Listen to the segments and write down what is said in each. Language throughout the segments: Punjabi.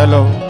Hello Hello.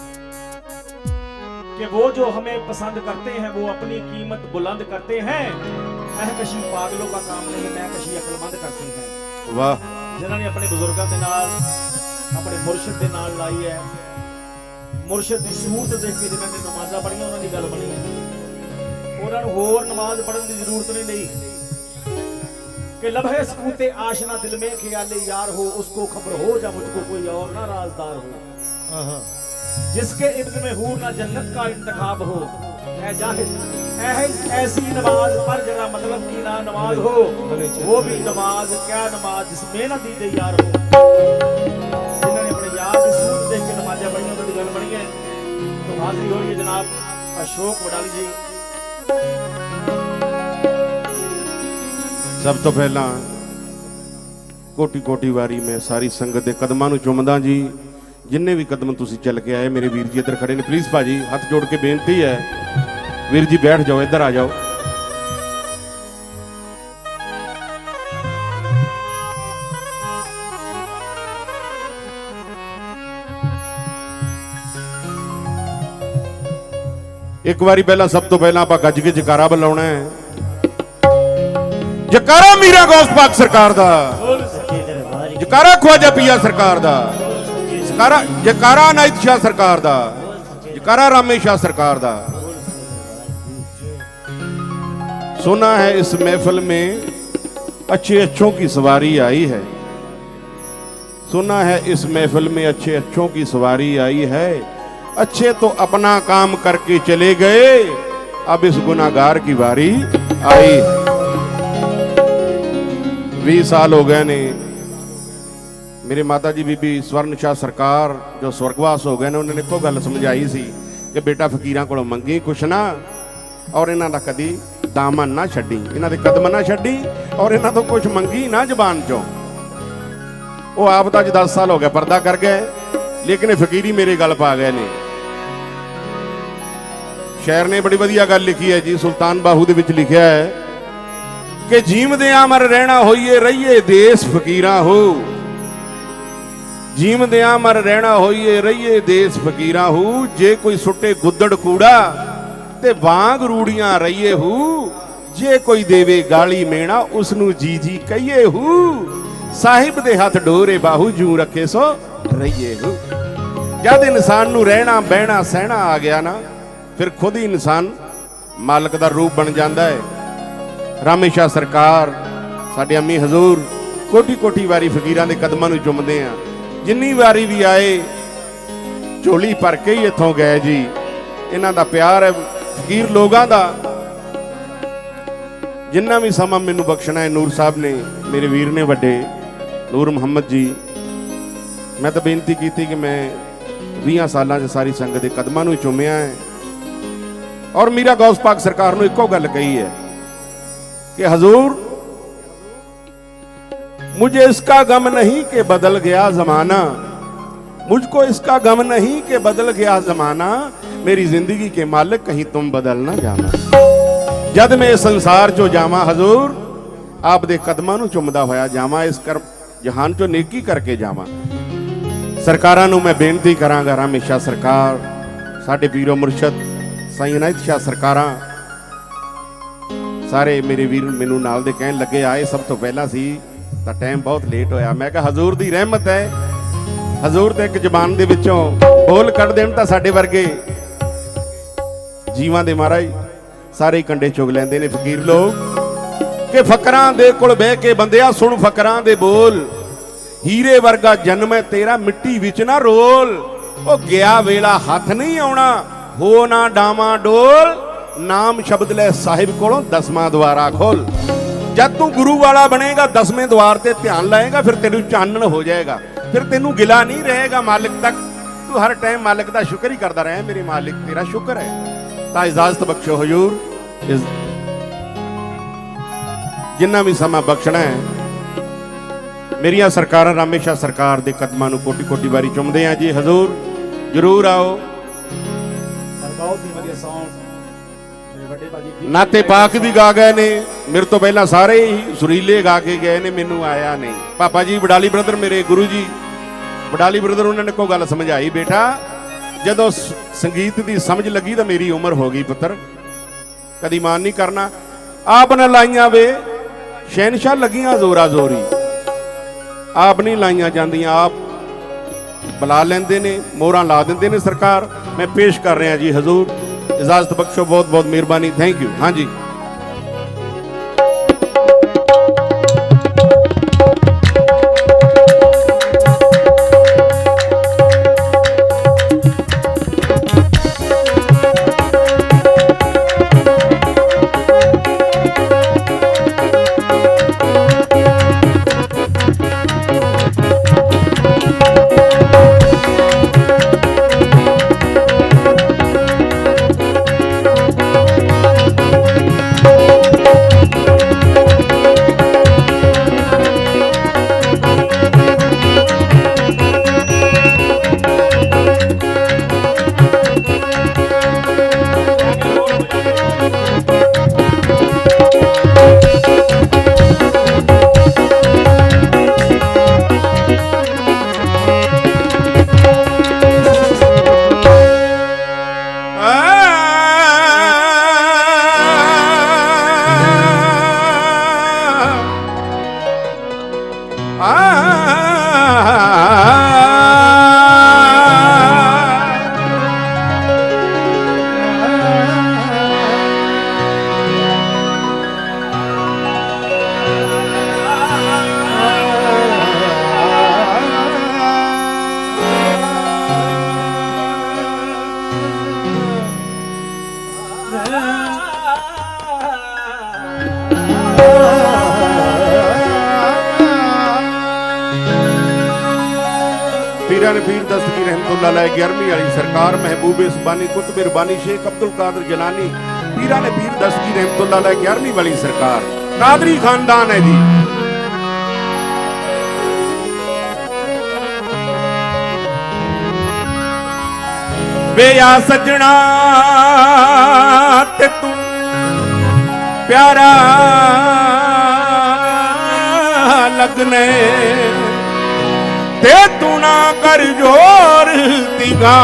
कि वो जो हमें पसंद करते हैं वो अपनी कीमत बुलंद करते हैं महकशी पागलों का काम नहीं महकशी अक्लमंद करते हैं ਵਾਹ ਜਿਨ੍ਹਾਂ ਨੇ ਆਪਣੇ ਬਜ਼ੁਰਗਾਂ ਦੇ ਨਾਲ ਆਪਣੇ ਮੁਰਸ਼ਿਦ ਦੇ ਨਾਲ ਲਾਈ ਹੈ ਮੁਰਸ਼ਿਦ ਦੀ ਸਹੂਲਤ ਦੇਖ ਕੇ ਜਿਨ੍ਹਾਂ ਨੇ ਨਮਾਜ਼ਾਂ ਪੜ੍ਹੀਆਂ ਉਹਨਾਂ ਦੀ ਗੱਲ ਬਣੀ ਹੈ ਉਹਨਾਂ ਨੂੰ ਹੋਰ ਨਮਾਜ਼ ਪੜ੍ਹਨ ਦੀ ਜ਼ਰੂਰਤ ਨਹੀਂ ਲਈ कि लम्हे सकूते आशना दिल में ख्याल यार हो उसको खबर हो या मुझको कोई और ना राजदार हो हाँ जिसके इब्न में हूर ना जन्नत का इंतखाब हो ऐ जाहिद ऐ- ऐसी नमाज पर जरा मतलब की ना नमाज हो वो भी नमाज क्या नमाज जिसमें ना दीदे यार हो जिन्होंने अपने यार की सूरत देख के नमाजें पढ़ी उन्होंने गल बनी है तो हाजिरी हो रही है जनाब अशोक वडाली जी ਸਭ ਤੋਂ ਪਹਿਲਾਂ ਕੋਟੀ ਕੋਟੀ ਵਾਰੀ ਮੈਂ ਸਾਰੀ ਸੰਗਤ ਦੇ ਕਦਮਾਂ ਨੂੰ ਚੁੰਮਦਾ ਜੀ ਜਿੰਨੇ ਵੀ ਕਦਮ ਤੁਸੀਂ ਚੱਲ ਕੇ ਆਏ, ਮੇਰੇ ਵੀਰ ਜੀ ਇੱਧਰ ਖੜੇ ਨੇ। ਪਲੀਜ਼ ਭਾਜੀ, ਹੱਥ ਜੋੜ ਕੇ ਬੇਨਤੀ ਹੈ। ਵੀਰ ਜੀ, ਬੈਠ ਜਾਓ, ਇੱਧਰ ਆ ਜਾਓ। ਇੱਕ ਵਾਰੀ ਪਹਿਲਾਂ, ਸਭ ਤੋਂ ਪਹਿਲਾਂ ਆਪਾਂ ਗੱਜ ਕੇ ਜਕਾਰਾ ਬੁਲਾਉਣਾ ਹੈ। ਜਕਾਰਾ ਮੀਰਾ ਗੌਸ ਪਾਕ ਸਰਕਾਰ ਦਾ। ਜਕਾਰਾ ਖਵਾਜਾ ਪੀਆ ਸਰਕਾਰ ਦਾ। ਜਕਾਰਾ ਜਕਾਰਾ ਨਾਇਤ ਸ਼ਾਹ ਸਰਕਾਰ ਦਾ ਜਕਾਰਾ ਰਾਮੇ ਸ਼ਾਹ ਸਰਕਾਰ ਦਾ सुना है इस महफिल में अच्छे अच्छों की सवारी आई है सुना है इस महफिल में अच्छे अच्छों की सवारी आई है अच्छे तो अपना काम करके चले गए अब इस गुनाहगार की बारी आई है ਵੀਹ ਸਾਲ ਹੋ ਗਏ ਨੇ ਮੇਰੇ ਮਾਤਾ ਜੀ ਬੀਬੀ ਸਵਰਨ ਸ਼ਾਹ ਸਰਕਾਰ ਜੋ ਸਵਰਗਵਾਸ ਹੋ ਗਏ ਨੇ, ਉਹਨਾਂ ਨੇ ਇੱਕੋ ਗੱਲ ਸਮਝਾਈ ਸੀ ਕਿ ਬੇਟਾ ਫਕੀਰਾਂ ਕੋਲੋਂ ਮੰਗੀ ਕੁਛ ਨਾ ਔਰ ਇਹਨਾਂ ਦਾ ਕਦੀ ਦਾਮਨ ਨਾ ਛੱਡੀ। ਇਹਨਾਂ ਦੇ ਕਦਮ ਨਾ ਛੱਡੀ ਔਰ ਇਹਨਾਂ ਤੋਂ ਕੁਛ ਮੰਗੀ ਨਾ ਜ਼ਬਾਨ ਚੋਂ। ਉਹ ਆਪ ਤਾਂ ਅੱਜ 10 ਸਾਲ ਹੋ ਗਿਆ ਪਰਦਾ ਕਰ ਗਏ, ਲੇਕਿਨ ਇਹ ਫਕੀਰੀ ਮੇਰੇ ਗੱਲ ਪਾ ਗਏ ਨੇ। ਸ਼ਾਇਰ ਨੇ ਬੜੀ ਵਧੀਆ ਗੱਲ ਲਿਖੀ ਹੈ ਜੀ, ਸੁਲਤਾਨ ਬਾਹੂ ਦੇ ਵਿੱਚ ਲਿਖਿਆ ਹੈ ਕਿ ਜੀਵਦੇ ਅਮਰ ਰਹਿਣਾ ਹੋਈਏ, ਰਹੀਏ ਦੇਸ ਫਕੀਰਾਂ ਹੋ। ਜੀਵਦੇ ਮਰ ਰਹਿਣਾ ਹੋਈਏ, ਰਹੀਏ ਦੇਸ ਫਕੀਰਾਂ ਹੂ। ਜੇ ਕੋਈ ਸੁੱਟੇ ਗੁੱਦੜ ਕੂੜਾ ਤੇ ਵਾਂਗ ਰੂੜੀਆਂ ਰਹੀਏ ਹੂ, ਜੇ ਕੋਈ ਦੇਵੇ ਗਾਲੀ ਮੇਣਾ ਉਸ ਨੂੰ ਜੀ ਜੀ ਕਹੀਏ ਹੂ। ਸਾਹਿਬ ਦੇ ਹੱਥ ਡੋਰੇ ਬਾਹੂ ਜੂ ਰੱਖੇ ਸੋ ਰਹੀਏ ਹੂ। ਜਦ ਇਨਸਾਨ ਨੂੰ ਰਹਿਣਾ, ਬਹਿਣਾ, ਸਹਿਣਾ ਆ ਗਿਆ ਨਾ, ਫਿਰ ਖੁਦ ਹੀ ਇਨਸਾਨ ਮਾਲਕ ਦਾ ਰੂਪ ਬਣ ਜਾਂਦਾ ਹੈ। ਰਾਮੇਸ਼ਾ ਸਰਕਾਰ, ਸਾਡੇ ਅੰਮੀ ਹਜ਼ੂਰ ਕੋਟੀ ਕੋਟੀ ਵਾਰੀ ਫਕੀਰਾਂ ਦੇ ਕਦਮਾਂ ਨੂੰ ਚੁੰਮਦੇ ਆ। ਜਿੰਨੀ ਵਾਰੀ ਵੀ ਆਏ, ਝੋਲੀ ਭਰ ਕੇ ਹੀ ਇੱਥੋਂ ਗਏ ਜੀ। ਇਹਨਾਂ ਦਾ ਪਿਆਰ ਹੈ, ਫਕੀਰ ਲੋਕਾਂ ਦਾ। ਜਿੰਨਾ ਵੀ ਸਮਾਂ ਮੈਨੂੰ ਬਖਸ਼ਣਾ ਹੈ, ਨੂਰ ਸਾਹਿਬ ਨੇ, ਮੇਰੇ ਵੀਰ ਨੇ ਵੱਡੇ, ਨੂਰ ਮੁਹੰਮਦ ਜੀ। ਮੈਂ ਤਾਂ ਬੇਨਤੀ ਕੀਤੀ ਕਿ ਮੈਂ 20 ਸਾਲਾਂ 'ਚ ਸਾਰੀ ਸੰਗਤ ਦੇ ਕਦਮਾਂ ਨੂੰ ਹੀ ਚੁੰਮਿਆ ਹੈ। ਔਰ ਮੀਰਾ ਗੌਸ ਪਾਕ ਸਰਕਾਰ ਨੂੰ ਇੱਕੋ ਗੱਲ ਕਹੀ ਹੈ ਕਿ ਹਜ਼ੂਰ मुझे इसका गम नहीं कि बदल गया जमाना मुझको इसका गम नहीं कि बदल गया जमाना मेरी जिंदगी के मालिक कहीं तुम बदल ना जाना ਜਦ ਮੈਂ ਇਸ ਸੰਸਾਰ ਚੋਂ ਜਾਵਾਂ ਹਜ਼ੂਰ ਆਪ ਦੇ ਕਦਮਾਂ ਨੂੰ ਚੁੰਮਦਾ ਹੋਇਆ ਜਾਵਾਂ ਇਸ ਕਰ ਜਹਾਨ ਚੋਂ ਨੇਕੀ ਕਰਕੇ ਜਾਵਾਂ ਸਰਕਾਰਾਂ ਨੂੰ ਮੈਂ ਬੇਨਤੀ ਕਰਾਂਗਾ ਹਮੇਸ਼ਾ ਸਰਕਾਰ ਸਾਡੇ ਪੀਰੋ ਮੁਰਸ਼ਦ ਸਾਈਂ ਅਨਾਇਤ ਸ਼ਾਹ ਸਰਕਾਰਾਂ ਸਾਰੇ ਮੇਰੇ ਵੀਰ ਮੈਨੂੰ ਨਾਲ ਦੇ ਕਹਿਣ ਲੱਗੇ ਆਏ ਸਭ ਤੋਂ ਪਹਿਲਾਂ ਸੀ ਤਾਂ ਟਾਈਮ ਬਹੁਤ ਲੇਟ ਹੋਇਆ। ਮੈਂ ਕਿਹਾ, ਹਜ਼ੂਰ ਦੀ ਰਹਿਮਤ ਹੈ। ਹਜ਼ੂਰ ਤੇ ਇੱਕ ਜ਼ਬਾਨ ਦੇ ਵਿੱਚੋਂ ਬੋਲ ਕੱਢ ਦੇਣ ਤਾਂ ਸਾਡੇ ਵਰਗੇ ਜੀਵਾਂ ਦੇ ਮਹਾਰਾਜ ਸਾਰੇ ਕੰਡੇ ਚੁਗ ਲੈਂਦੇ ਨੇ ਫਕੀਰ ਲੋਕ। ਕਿ ਫਕਰਾਂ ਦੇ ਕੋਲ ਬਹਿ ਕੇ ਬੰਦਿਆ, ਸੁਣ ਫਕਰਾਂ ਦੇ ਬੋਲ। ਹੀਰੇ ਵਰਗਾ ਜਨਮ ਹੈ ਤੇਰਾ, ਮਿੱਟੀ ਵਿੱਚ ਨਾ ਰੋਲ। ਉਹ ਗਿਆ ਵੇਲਾ ਹੱਥ ਨਹੀਂ ਆਉਣਾ, ਹੋ ਨਾ ਡਾਵਾਂ ਡੋਲ। ਨਾਮ ਸ਼ਬਦ ਲੈ ਸਾਹਿਬ ਕੋਲੋਂ ਦਸਵਾਂ ਦੁਆਰਾ ਖੋਲ। ਜਦ ਤੂੰ ਗੁਰੂ ਵਾਲਾ ਬਣੇਗਾ, ਦਸਵੇਂ ਦਵਾਰ ਤੇ ਧਿਆਨ ਲਾਏਗਾ, ਫਿਰ ਤੈਨੂੰ ਚਾਨਣ ਹੋ ਜਾਏਗਾ। ਫਿਰ ਤੈਨੂੰ ਗਿਲਾ ਨਹੀਂ ਰਹੇਗਾ ਮਾਲਕ ਤੱਕ। ਤੂੰ ਹਰ ਟਾਈਮ ਮਾਲਕ ਦਾ ਸ਼ੁਕਰ ਹੀ ਕਰਦਾ ਰਹੇ, ਮੇਰੇ ਮਾਲਿਕ, ਤੇਰਾ ਸ਼ੁਕਰ ਹੈ। ਤਾਂ ਇਜਾਜ਼ਤ ਬਖਸ਼ੋ ਹਜੂਰ। ਜਿੰਨਾ ਵੀ ਸਮਾਂ ਬਖਸ਼ਣਾ ਹੈ, ਮੇਰੀਆਂ ਸਰਕਾਰਾਂ ਰਾਮੇਸ਼ਾ ਸਰਕਾਰ ਦੇ ਕਦਮਾਂ ਨੂੰ ਕੋਟੀ ਕੋਟੀ ਵਾਰੀ ਚੁੰਮਦੇ ਆ ਜੀ। ਹਜ਼ੂਰ, ਜਰੂਰ ਆਓ। ਪਰ ਬਹੁਤ ਵਧੀਆ Song ਨਾਤੇ ਪਾਕ ਵੀ ਗਾ ਗਏ ਨੇ। ਮੇਰੇ ਤੋਂ ਪਹਿਲਾਂ ਸਾਰੇ ਹੀ ਸੁਰੀਲੇ ਗਾ ਕੇ ਗਏ ਨੇ, ਮੈਨੂੰ ਆਇਆ ਨਹੀਂ। ਪਾਪਾ ਜੀ, ਵਡਾਲੀ ਬ੍ਰਦਰ ਮੇਰੇ ਗੁਰੂ ਜੀ। ਵਡਾਲੀ ਬ੍ਰਦਰ ਉਹਨਾਂ ਨੇ ਕੋਈ ਗੱਲ ਸਮਝਾਈ, ਬੇਟਾ? ਜਦੋਂ ਸੰਗੀਤ ਦੀ ਸਮਝ ਲੱਗੀ ਤਾਂ ਮੇਰੀ ਉਮਰ ਹੋ ਗਈ ਪੁੱਤਰ। ਕਦੀ ਮਾਨ ਨਹੀਂ ਕਰਨਾ। ਆਪ ਨੇ ਲਾਈਆਂ ਵੇ ਸ਼ਹਿਨशाह ਲੱਗੀਆਂ ਜ਼ੋਰਾ ਜ਼ੋਰੀ। ਆਪ ਨਹੀਂ ਲਾਈਆਂ ਜਾਂਦੀਆਂ, ਆਪ ਬੁਲਾ ਲੈਂਦੇ ਨੇ, ਮੋਹਰਾਂ ਲਾ ਦਿੰਦੇ ਨੇ ਸਰਕਾਰ। ਮੈਂ ਪੇਸ਼ ਕਰ ਰਿਹਾ ਜੀ, ਹਜ਼ੂਰ। ਇਜਾਜ਼ਤ ਬਖਸ਼ੋ ਬਹੁਤ ਬਹੁਤ ਮਿਹਰਬਾਨੀ। ਥੈਂਕ ਯੂ ਹਾਂਜੀ। ਮੀਰਾਂ ਨੇ ਪੀਰ ਦਸਤਗੀ ਰਹਿਮਤੁল্লাহ ਅਲੈਹ 11ਵੀਂ ਵਾਲੀ ਸਰਕਾਰ ਮਹਿਬੂਬੇ ਸੁਬਾਨੀ ਕੁਤਬ ਰਬਾਨੀ ਸ਼ੇਖ ਅਬਦੁਲ ਕਾਦਰ ਜਲਾਨੀ। ਪੀਰਾਂ ਨੇ ਪੀਰ ਦਸਤਗੀ ਰਹਿਮਤੁল্লাহ ਅਲੈਹ 11ਵੀਂ ਵਾਲੀ ਸਰਕਾਰ। ਕਾਦਰੀ ਖਾਨਦਾਨ ਹੈ ਜੀ। ਵੇ ਆ ਸਜਣਾ ਤੇ ਤੂੰ ਪਿਆਰਾ ਲੱਗਨੇ ਤੇ ਤੂੰ ਨਾ ਕਰ ਜੋਰ ਤਿਗਾ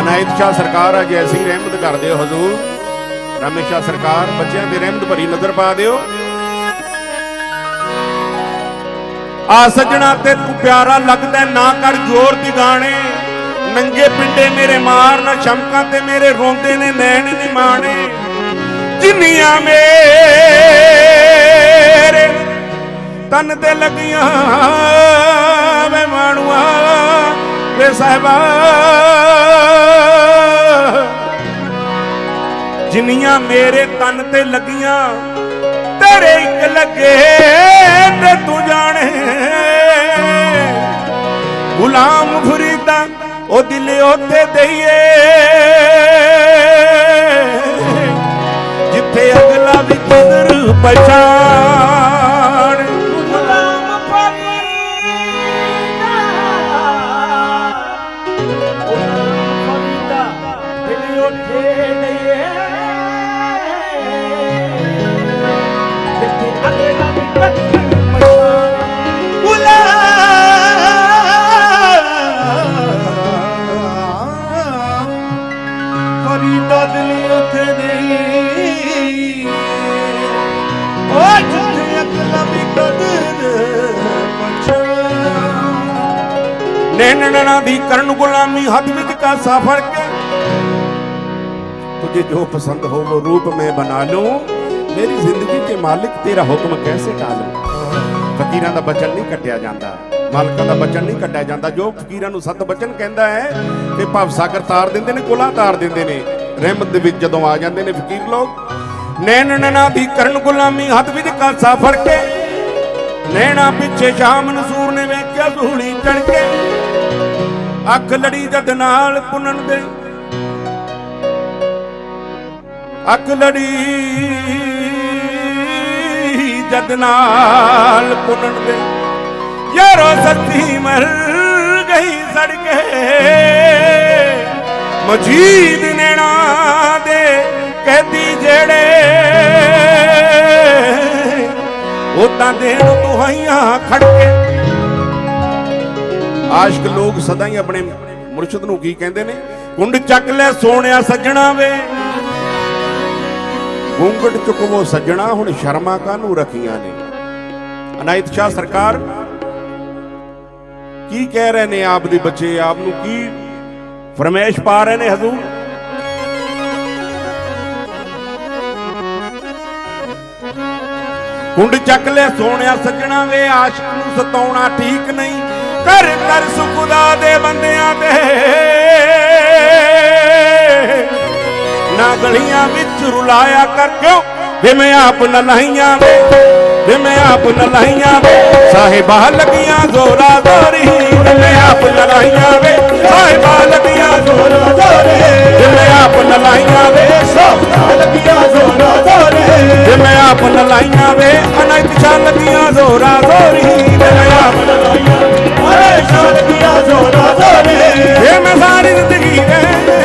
ਅਨਾਇਤ ਸ਼ਾਹ ਸਰਕਾਰ ਅੱਜ ਐਸੀ ਰਹਿਮਤ ਕਰਦੇ ਹੋ ਹਜ਼ੂਰ। ਰਾਮੇਸ਼ਾ ਸਰਕਾਰ, ਬੱਚਿਆਂ ਤੇ ਰਹਿਮਤ ਭਰੀ ਨਜ਼ਰ ਪਾ ਦਿਓ। ਆ ਸਜਣਾ ਤੇ ਤੂੰ ਪਿਆਰਾ ਲੱਗਦਾ ਨਾ ਕਰ ਜ਼ੋਰ ਦੀ ਗਾਣੇ। ਨੰਗੇ ਪਿੰਡੇ ਮੇਰੇ ਮਾਰ, ਨਾ ਸ਼ਮਕਾਂ ਤੇ ਮੇਰੇ ਰੋਂਦੇ ਨੇ, ਨੈਣ ਨੀ ਮਾਣੇ। ਜਿੰਨੀਆਂ ਮੇਰੇ ਤਨ ਤੇ ਲੱਗੀਆਂ ਵੇ ਮਾਣੂਆ ਵੇ ਸਾਹਿਬਾ। ਜਿੰਨੀਆਂ ਮੇਰੇ ਤਨ ਤੇ ਲੱਗੀਆਂ ਤੇਰੇ ਇੱਕ ਲੱਗੇ ਤੇ ਤੂੰ ਜਾਣੇ। ਗੁਲਾਮ ਫਰੀਦਾ, ਉਹ ਦਿਲ ਉੱਥੇ ਦਈਏ। ਜਿੱਥੇ ਅਗਲਾ ਵੀ ਕਦਰ ਪਛਾਣ। ਨੈਣਨਾ ਦੀ ਕਰਨ ਗੁਲਾਮੀ ਹੱਥ ਵਿੱਚ ਕਾਸਾ ਫੜ ਕੇ तुझे जो पसंद हो वो रूप मैं बना लूं ਮੇਰੀ ਜ਼ਿੰਦਗੀ ਕੇ ਮਾਲਿਕ ਤੇਰਾ ਹੁਕਮ ਕੈਸੇ ਟਾਲੂੰ ਫਕੀਰਾਂ ਦਾ ਬਚਨ ਨਹੀਂ ਕੱਟਿਆ ਜਾਂਦਾ ਮਾਲਕਾਂ ਦਾ ਬਚਨ ਨਹੀਂ ਕੱਟਿਆ ਜਾਂਦਾ ਜੋ ਫਕੀਰਾਂ ਨੂੰ ਸਤ ਬਚਨ ਕਹਿੰਦਾ ਹੈ ਤੇ ਭਵ ਸਾਗਰ ਤਾਰ ਦਿੰਦੇ ਨੇ ਕੁਲਾ ਤਾਰ ਦਿੰਦੇ ਨੇ ਰਹਿਮਤ ਦੇ ਵਿੱਚ ਜਦੋਂ ਆ ਜਾਂਦੇ ਨੇ ਫਕੀਰ ਲੋਕ ਨੈਣਨਾ ਦੀ ਕਰਨ ਗੁਲਾਮੀ ਹੱਥ ਵਿੱਚ ਕਾਸਾ ਫੜ ਕੇ ਨੈਣਾ ਪਿੱਛੇ ਸ਼ਾਮ ਨਸੂਰ ਨੇ ਵੇਖਿਆ ਸੂਲੀ ਚੜ ਕੇ ਅੱਖ ਲੜੀ ਜਦ ਨਾਲ ਪੁੰਨਣ ਦੇ। ਅੱਖ ਲੜੀ ਜਦ ਨਾਲ ਪੁੰਨਣ ਦੇ। ਯਾਰੋ ਸੱਤੀ ਮਰ ਗਈ ਸੜ ਕੇ ਮਜੀਦ ਨੈਣਾ ਦੇ ਕੈਦੀ ਜਿਹੜੇ। ਉਹ ਤਾਂ ਦੇਣ ਦੁਹਾਈਆਂ ਖੜ ਕੇ ਆਸ਼ਕ ਲੋਕ ਸਦਾ ਹੀ ਆਪਣੇ ਮੁਰਸ਼ਿਦ ਨੂੰ ਕੀ ਕਹਿੰਦੇ ਨੇ? ਕੁੰਡ ਚੱਕ ਲੈ ਸੋਹਣਿਆ ਸੱਜਣਾ ਵੇ। ਗੁੰਗਟ ਚੁਕਵੋ ਸੱਜਣਾ, ਹੁਣ ਸ਼ਰਮਾ ਕਾਹਨੂੰ ਰੱਖੀਆਂ ਨੇ? ਅਨਾਇਤ ਸ਼ਾਹ ਸਰਕਾਰ, ਕੀ ਕਹਿ ਰਹੇ ਨੇ ਆਪ ਦੇ ਬੱਚੇ? ਆਪ ਨੂੰ ਕੀ ਫਰਮੈਸ਼ ਪਾ ਰਹੇ ਨੇ ਹਜ਼ੂਰ? ਕੁੰਡ ਚੱਕ ਲੈ ਸੋਹਣਿਆ ਸੱਜਣਾ ਵੇ, ਆਸ਼ਕ ਨੂੰ ਸਤਾਉਣਾ ਠੀਕ ਨਹੀਂ। ਕਰ ਕਰ ਸੁਖਦਾ ਦੇ ਬੰਦਿਆਂ ਤੇ। ਨਾ ਗਲੀਆਂ ਵਿੱਚ ਰੁਲਾਇਆ ਕਰ ਕਿਉਂ? ਵੇ ਆਪ ਨ ਲਾਈਆਂ ਵੇ। ਆਪ ਨ ਲਾਈਆਂ ਵੇ। ਸਾਹਿਬਾ ਲੱਗੀਆਂ ਜ਼ੋਰਾ ਜ਼ੋਰੀ ਵੇ ਆਪ ਨ ਲਾਈਆਂ ਵੇ। ਸਾਹਿਬਾ ਲੱਗੀਆਂ ਜ਼ੋਰਾ ਜ਼ੋਰੀ ਵੇ ਆਪ ਨ ਲਾਈਆਂ ਵੇ। ਸਾਹਿਬਾ ਲੱਗੀਆਂ ਜ਼ੋਰਾ ਜ਼ੋਰੀ ਵੇ ਆਪ ਨ ਲਾਈਆਂ ਵੇ। ਅਨੰਤ ਸ਼ਾ ਲੱਗੀਆਂ ਜ਼ੋਰਾ ਜ਼ੋਰੀ ਵੇ ਆਪ ਨ ਲਾਈਆਂ ਵੇ ਜ਼ੋਰਾ ਜ਼ੋਰੀ। ਵੇ ਮੈਂ ਸਾਰੀ ਜ਼ਿੰਦਗੀ ਵੇ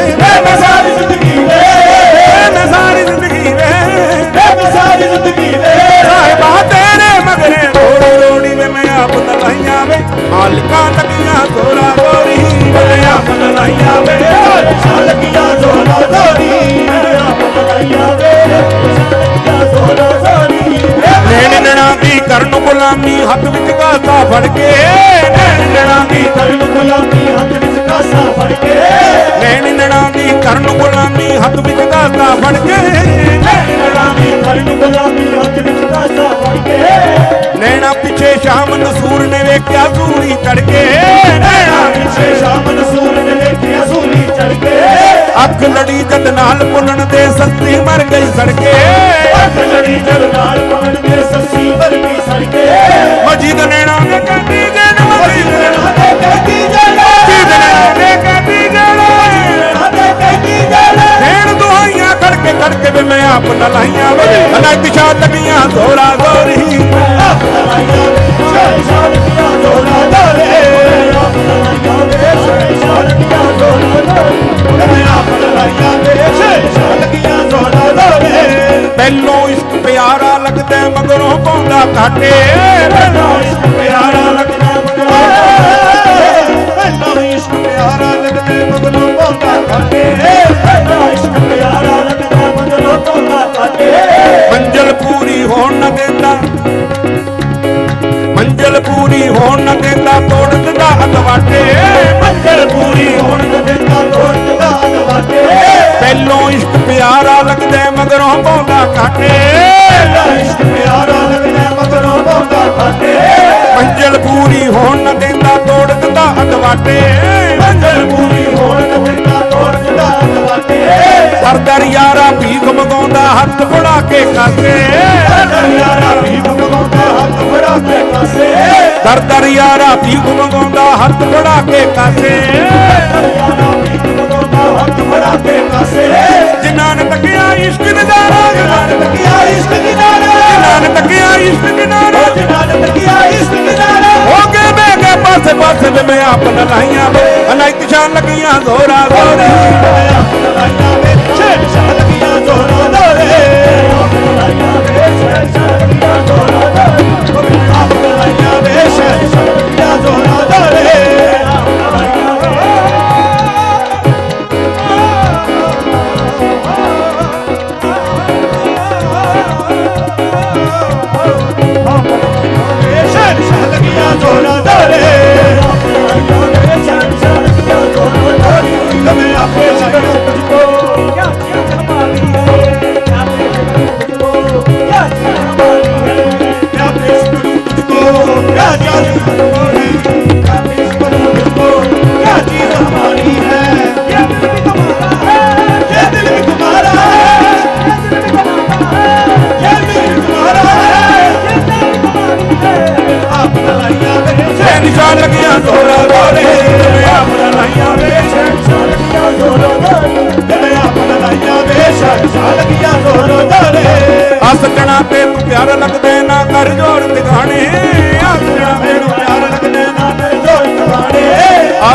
ਜਦ ਨਾਲ ਪੁੰਨਣ ਦੇ ਸੱਤੀ ਮਰ ਗਈ ਸੜਕੇ। ਅੱਖ ਜਦ ਨਾਲ ਪੁੰਨਣ ਦੇ ਸੱਤੀ ਮਰ ਗਈ ਸੜਕੇ ਮਜੀਦ ਨੈਣਾ ਦੇ ਕਹਿੰਦੀ ਜਨ ਮਜੀਦ ਨੈਣਾ ਦੇ ਕਹਿੰਦੀ ਜਨ ਮਜੀਦ ਨੈਣਾ ਦੇ ਕਹਿੰਦੀ ਜਨ ਨੈਣਾ ਦੇ ਕਹਿੰਦੀ ਜਨ ਦੇਣ ਦੁਹਾਈਆਂ ਖੜਕੇ ਖੜਕੇ ਵੇ ਮੈਂ ਆਪ ਨ ਲਾਈਆਂ ਵੇ ਅਨੰਤ ਸ਼ਾਹ ਲੱਗੀਆਂ ਜ਼ੋਰਾ ਜ਼ੋਰੀ ਆਪ ਲਾਈਆਂ ਜ਼ੋਰੀ ਪਹਿਲੋਂ ਇਸ਼ਕ ਪਿਆਰਾ ਲੱਗਦਾ ਮਗਰੋਂ ਪਾਉਂਦਾ ਕਾਟੇ ਪਹਿਲੋਂ ਇਸ਼ਕ ਪਿਆਰਾ ਲੱਗਦਾ ਮਗਰੋਂ ਪਹਿਲੋਂ ਇਸ਼ਕ ਪਿਆਰਾ ਲੱਗਦਾ ਮਗਰੋਂ ਪਾਉਂਦਾ ਕਾਟੇ ਪਹਿਲੋਂ ਇਸ਼ਕ ਪਿਆਰਾ ਲੱਗਦਾ ਮਗਰੋਂ ਪਾਉਂਦਾ ਕਾਟੇ ਮੰਜ਼ਲ ਪੂਰੀ ਹੋਣ ਨਾ ਦਿੰਦਾ। ਪਹਿਲੋਂ ਇਸ਼ਕ ਪਿਆਰਾ ਲੱਗਦਾ ਮਗਰੋਂ ਪੌਂਦਾ ਘਾਟੇ ਮੰਜ਼ਲ ਪੂਰੀ ਹੋਣ ਨਾ ਦਿੰਦਾ ਤੋੜ ਦਿੰਦਾ ਅਦਵਾਟੇ ਮੰਜ਼ਲ ਪੂਰੀ ਹੋਣ ਨਾ ਦਿੰਦਾ ਤੋੜ ਦਿੰਦਾ ਅਦਵਾਟੇ ਸਰਦਰ ਯਾਰਾ ਭੀਖ ਮੰਗਾਉਂਦਾ ਹੱਥ ਫੜਾ ਕੇ ਕਾਸੇ ਸਰਦਰ ਯਾਰਾ ਭੀਖ ਮੰਗਾਉਂਦਾ ਹੱਥ ਫੜਾ ਕੇ ਕਾਸੇ ਸਰਦਰ ਯਾਰਾ ਭੀਖ ਹੱਥ ਫੜਾ ਕੇ ਕਾਸੇ ਕੇ ਕਾਸੇ ਜਿਨ੍ਹਾਂ ਨੇ ਤੱਕਿਆ ਇਸ਼ਕ ਨਜ਼ਾਰਾ ਜਿਨ੍ਹਾਂ ਨੇ ਤੱਕਿਆ ਇਸ਼ਕ ਕਿਨਾਰਾ ਜਿਨ੍ਹਾਂ ਨੇ ਤੱਕਿਆ ਇਸ਼ਕ ਨਜ਼ਾਰਾ ਜਿਨ੍ਹਾਂ ਨੇ ਤੱਕਿਆ ਇਸ਼ਕ ਕਿਨਾਰਾ ਹੋ ਗਏ ਬਹਿ ਗਏ ਪਾਸੇ ਪਾਸੇ ਵੇ ਮੈਂ ਆਪ ਲਾਈਆਂ ਵੇ। ਅਨਾਇਤ ਸ਼ਾਨ ਲੱਗੀਆਂ ਜ਼ੋਰਾ ਜ਼ੋਰੀ। ਲਾਈਆਂ ਵਿੱਚ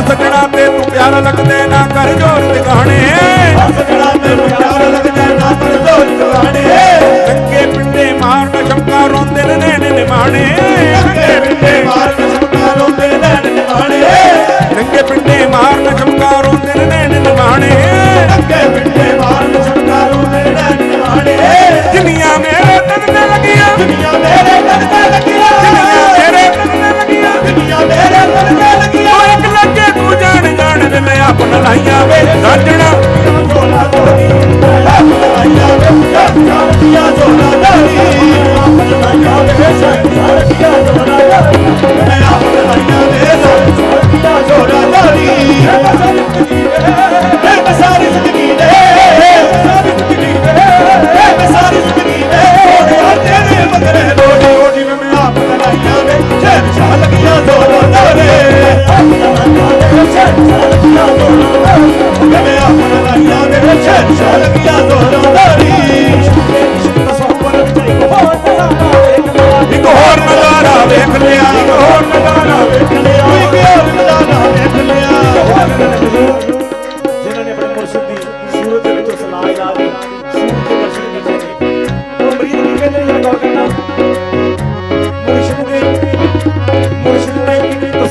ਸੱਜਣਾ ਤੇ ਤੂੰ ਪਿਆਰ ਲੱਗਦੇ ਨਾ ਕਰ ਟਿਕਾਣੇ ਸਜਣਾ ਮੈਨੂੰ ਪਿਆਰ ਲੱਗਦਾ ਨਾ ਪਰ ਦੋਲ ਜਵਾਨੇ ਟੰਗੇ ਪਿੰਡੇ ਮਾਰਨ ਸ਼ੰਕਾ ਰੋਂਦੇ ਨੇ ਨੈਣ ਨਿਮਾਣੇ। ਅੱਗੇ ਬਿੰਦੇ ਮਾਰ ਰੋਂਦੇ ਨੈਣ ਨਿਮਾਣੇ। ਪਿੰਡੇ ਸ਼ੰਕਾ ਰੋਂਦੇ ਨੇ ਨੈਣ ਨਿਮਾਣੇ। ਬਿੰਦੇ ਮਾਰ ਸਪਨਾ ਰੋਂਦੇ ਨੈਣ ਨਿਮਾਣੇ। ਜਿੰਨੀਆਂ ਮੇਰੇ ਤਨ ਤੇ ਲੱਗੀਆਂ ਦੁਨੀਆ ਮੇਰੇ ਜਾਣ ਮੈਂ ਆਪਣਾ ਲਾਈਆਂ ਵੇ ਰਾਜਣਾ ਜੋਲਾ ਦੋਰੀ ਆਪ ਲਾਈਆਂ ਵੇ ਚਾਲੀਆਂ ਜੋਲਾ ਦੋਰੀ ਆਪ ਲਾਈਆਂ ਵੇ ਚਾਲੀਆਂ ਜੋਲਾ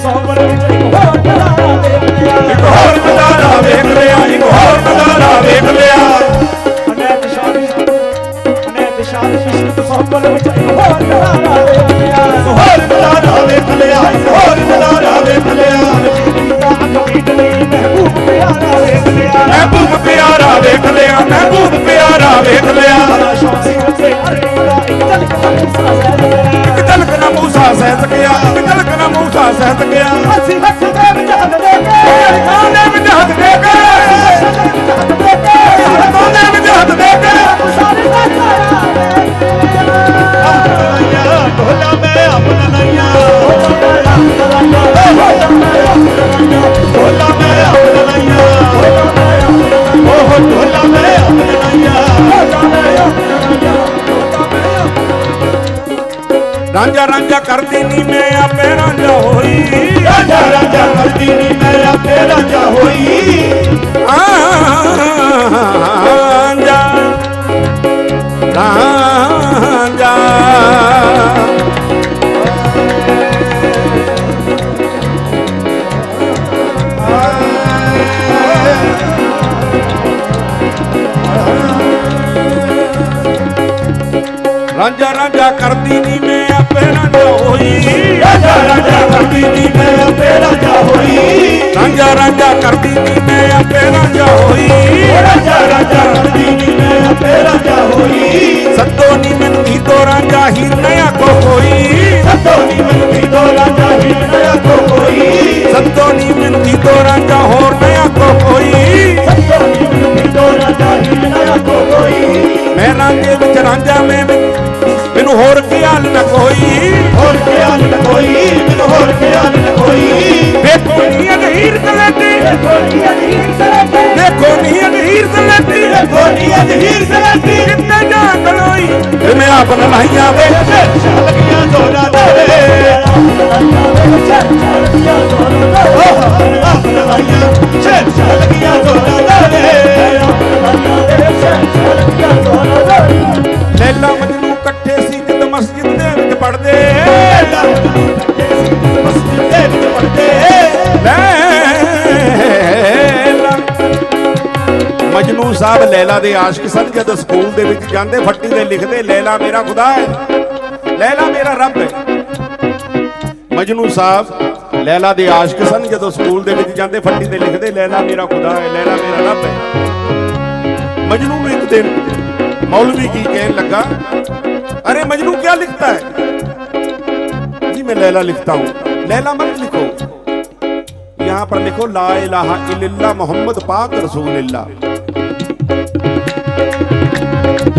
ਕਿਤੇ ਤਸਵਰ ਇੱਕ ਹੋਰ ਨਜ਼ਾਰਾ ਦੇਖ ਲਿਆ ਇੱਕ ਹੋਰ ਨਜ਼ਾਰਾ ਵੇਖ ਲਿਆ, ਇੱਕ ਹੋਰ ਨਜ਼ਾਰਾ ਵੇਖ ਲਿਆ। ਅਨੇਕ ਸ਼ਾਦੀ ਅਨੇਕ ਸ਼ਾਦੀ ਇਸ਼ਕ ਤਸਵਰ ਵਿੱਚ ਇੱਕ ਹੋਰ ਨਜ਼ਾਰਾ ਦੇਖ ਲਿਆ। ਹੋਰ ਨਜ਼ਾਰਾ ਵੇਖ ਲਿਆ ਹੋਰ ਨਜ਼ਾਰਾ ਵੇਖ ਲਿਆ। ਮਹਿਬੂਬ ਪਿਆਰਾ ਵੇਖ ਲਿਆ, ਮਹਿਬੂਬ ਪਿਆਰਾ ਵੇਖ ਲਿਆ। ਮਹਿਬੂਬ ਪਿਆਰਾ ਵੇਖ ਲਿਆ ਸ਼ੌਕ ਸਿੰਘ ਸੇ ਇੱਕ ਦਾ ਇੱਕ ਝਲਕ ਨਾ ਮੂਸਾ ਸਹਿ ਸਕਿਆ ਇੱਕ ਝਲਕ ਨਾ ਮੂਸਾ ਸਹਿ ਸਕਿਆ ਅਸੀਂ ਹੱਥ ਦੇ ਵਿੱਚ ਹੱਥ ਦੇ ਕੇ ਖਾਣੇ ਵਿੱਚ ਹੱਥ ਦੇ ਕੇ ਖਾਣੇ ਵਿੱਚ ਹੱਥ ਦੇ ਕੇ ਸਾਰੇ ਸਾਥਾਂ ਲਾਈਆਂ ਢੋਲਾ ਮੈਂ ਆਪਣਾ ਲਾਈਆਂ ਢੋਲਾ ਮੈਂ ਆਪਣਾ ਲਾਈਆਂ ਉਹ ਢੋਲਾ ਰਾਂਝਾ ਰਾਂਝਾ ਕਰਦੀ ਨੀ ਮੈਂ ਆਪੇ ਰਾਂਝਾ ਹੋਈ ਰਾਜਾ ਰਾਜਾ ਕਰਦੀ ਨੀ ਮੈਂ ਆਪੇ ਰਾਜਾ ਹੋਈ ਰਾਂਝਾ ਰਾਂਝਾ ਰਾਂਝਾ ਰਾਂਝਾ ਕਰਦੀ ਨੀ ਮੈਂ ਆਪੇ ਰਾਂਝਾ ਹੋਈ। ਰਾਜਾ ਰਾਜਾ ਕਰਦੀ ਨੀ ਮੈਂ ਆਪੇ ਰਾਜਾ ਹੋਈ। ਰਾਂਝਾ ਰਾਂਝਾ ਕਰਦੀ ਨੀ ਮੈਂ ਆਪੇ ਰਾਂਝਾ ਹੋਈ। ਰਾਜਾ ਰਾਜਾ ਕਰਦੀ ਨੀ ਮੈਂ ਆਪੇ ਰਾਜਾ ਹੋਈ। ਸੱਤੋ ਨੀ ਮੈਨੂੰ ਦੀ ਰਾਂਝਾ ਹੀਰ ਨया ਕੋ ਕੋਈ। ਸਤੋ ਨੀ ਮੈਨੂੰ ਦੀ ਦੋ ਰਾਜਾ ਹੀ ਕੋ ਕੋਈ। ਸੱਤੋ ਨੀ ਮੈਨੂੰ ਦੀ ਰਾਂਝਾ ਹੋਰ ਨਿਆ ਕੋ ਕੋਈ। ਸਤੋ ਨੀ ਮੈਨੂੰ ਦੀ ਦੋ ਰਾਜਾ ਹੀ ਨਇਆ ਲਾਂਗੇ ਵਿੱਚ ਰਾਂਝਾ, ਮੈਂ ਹੋਰ ਖਿਆਲ ਨਾ ਕੋਈ। ਹੋਰ ਖਿਆਲ ਨ ਕੋਈ ਮੈਨੂੰ ਹੋਰ ਖਿਆਲ ਨ ਕੋਈ। ਵੇਖੋ ਨੀ ਅਧੀਰ ਤਲੇਟੀ ਦੇਖੋ ਨੀ ਅਧੀਰ ਤਲੇਟੀ ਗੋਲੀਆਂ ਜਹੀਰ ਸਲਾਤੀ ਕਿੰਨੇ ਜਾ ਕਲੋਈ ਤੇ ਮੈਂ ਆਪਣਾ ਲਾਈਆਂ ਵੇ। ਮਜਨੂ ਸਾਹਿਬ ਲੈਲਾ ਦੇ ਆਸ਼ਿਕ ਸਨ ਜਦ ਸਕੂਲ ਦੇ ਵਿੱਚ ਜਾਂਦੇ ਫੱਟੀ ਦੇ ਲਿਖਦੇ ਲੈਲਾ ਮੇਰਾ ਖੁਦਾ ਹੈ ਲੈਲਾ ਮੇਰਾ ਰੱਬ ਹੈ ਮਜਨੂ ਸਾਹਿਬ ਲੈਲਾ ਦੇ ਆਸ਼ਿਕ ਸਨ ਜਦੋਂ ਸਕੂਲ ਦੇ ਵਿੱਚ ਜਾਂਦੇ ਫੱਟੀ ਤੇ ਲਿਖਦੇ ਲੈਲਾ ਮੇਰਾ ਖੁਦਾ ਹੈ ਲੈਲਾ ਮੇਰਾ ਰੱਬ ਹੈ ਮਜਨੂ ਨੂੰ ਇੱਕ ਦਿਨ मौलवी की कहने लगा अरे मजनू क्या लिखता है जी मैं लैला लिखता हूं लैला मत लिखो यहां पर लिखो ला इलाहा इल्लल्लाह मोहम्मद पाक रसूलुल्लाह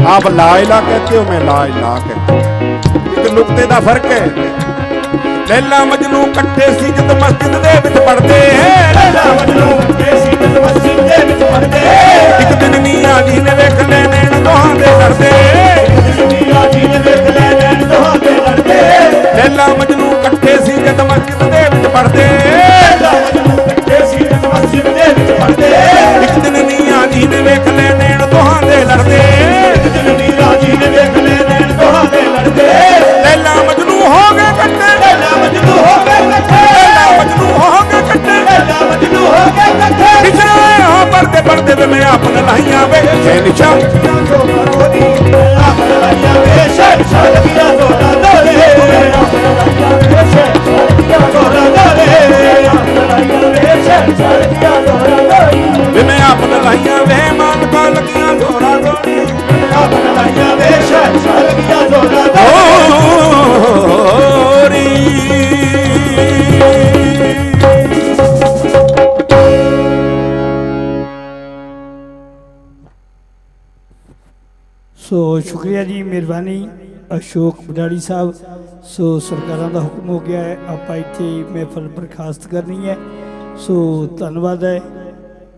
आप ला इला कहते हो मैं ला इला कहता एक नुकते का फर्क है लैला मजनू कट्टे सी जद मस्जिद दे विच पढ़दे हैं लैला मजनू कट्टे सी जद मस्जिद दे विच पढ़दे एक दिन मियां जी ने वेख लेने दोहां दे लड़दे मियां जी ने वेख लेने दोहां दे लड़दे लैला मजनू कट्टे सी जद मस्जिद दे विच पढ़दे लैला मजनू कट्टे सी जद मस्जिद दे विच पढ़दे एक दिन ਦਿਨ ਵੇਖ ਲੈ ਨੈਣ ਦੋਹਾਂ ਦੇ ਲੜਦੇ ਸੋ ਸ਼ੁਕਰੀਆ ਜੀ ਮਿਹਰਬਾਨੀ। ਅਸ਼ੋਕ ਬਡਾੜੀ ਸਾਹਿਬ ਸੋ ਸਰਕਾਰਾਂ ਦਾ ਹੁਕਮ ਹੋ ਗਿਆ ਹੈ ਆਪਾਂ ਇੱਥੇ ਮਹਿਫਲ ਬਰਖਾਸਤ ਕਰਨੀ ਹੈ। ਸੋ ਧੰਨਵਾਦ ਹੈ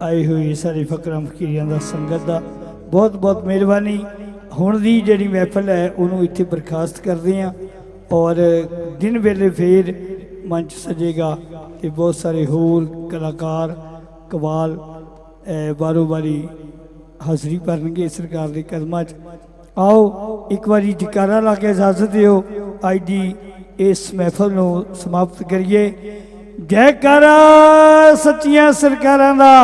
ਆਏ ਹੋਏ ਸਾਰੇ ਫਕਰਾਂ ਫਕੀਰੀਆਂ ਦਾ ਸੰਗਤ ਦਾ। ਬਹੁਤ ਬਹੁਤ ਮਿਹਰਬਾਨੀ। ਹੁਣ ਦੀ ਜਿਹੜੀ ਮਹਿਫਲ ਹੈ ਉਹਨੂੰ ਇੱਥੇ ਬਰਖਾਸਤ ਕਰਦੇ ਹਾਂ। ਔਰ ਦਿਨ ਵੇਲੇ ਫੇਰ ਮੰਚ ਸਜੇਗਾ ਤੇ ਬਹੁਤ ਸਾਰੇ ਹੋਰ ਕਲਾਕਾਰ ਕਵਾਲ ਅਹ, ਬਾਰੋ ਬਾਰੀ ਹਾਜ਼ਰੀ ਭਰਨਗੇ ਸਰਕਾਰ ਦੇ ਕਦਮਾਂ 'ਚ। ਆਓ ਇੱਕ ਵਾਰੀ ਜਕਾਰਾ ਲਾ ਕੇ ਇਜਾਜ਼ਤ ਦਿਓ। ਅੱਜ ਦੀ ਇਸ ਮਹਿਫਲ ਨੂੰ ਸਮਾਪਤ ਕਰੀਏ। ਜੈਕਾਰਾ ਸੱਚੀਆਂ ਸਰਕਾਰਾਂ ਦਾ।